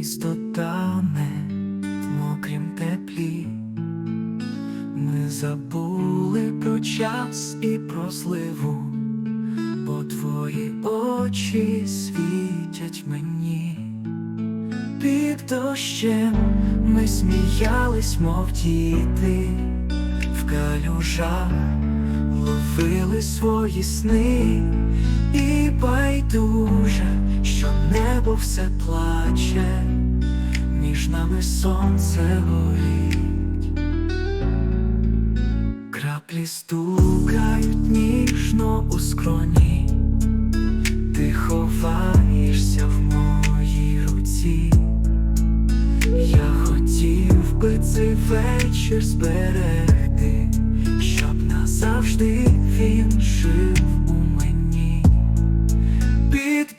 місто тане в мокрім теплі. Ми забули про час і про зливу, бо твої очі світять мені. Під дощем ми сміялись, мов діти, в калюжах ловили свої сни, і байдуже, все плаче, між нами сонце горить, краплі стукають ніжно у скроні, ти ховаєшся в моїй руці. Я хотів би цей вечір зберегти,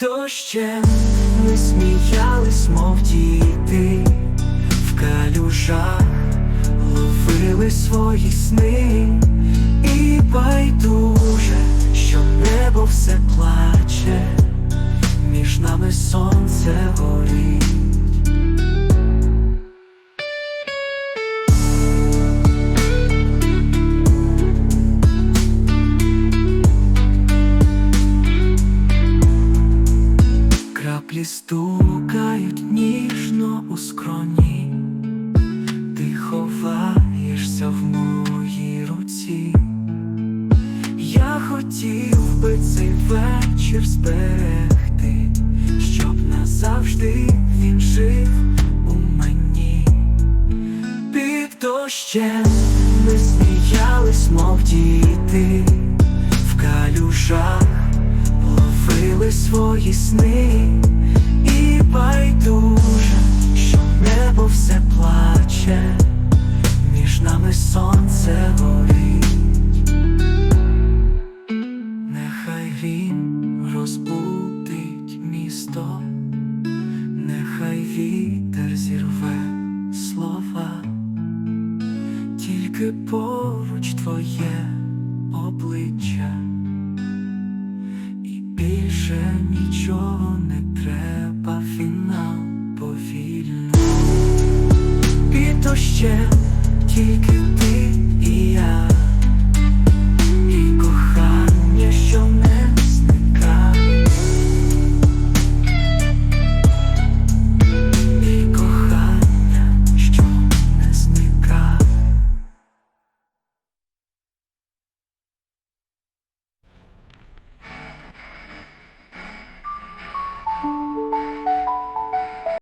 дощем. Ми сміялись, мов діти, в калюжах. Ловили свої сни, і байдуже, що небо все плаче, стукають ніжно у скроні, ти ховаєшся в моїй руці. Я хотів би цей вечір зберегти, щоб назавжди він жив у мені. Під дощем ми сміялись, мов діти, в калюжах ловили свої сни, вітер зірве слова, тільки поруч твоє обличчя, і більше нічого не треба, фінал повільно. Під дощем тільки ти і я.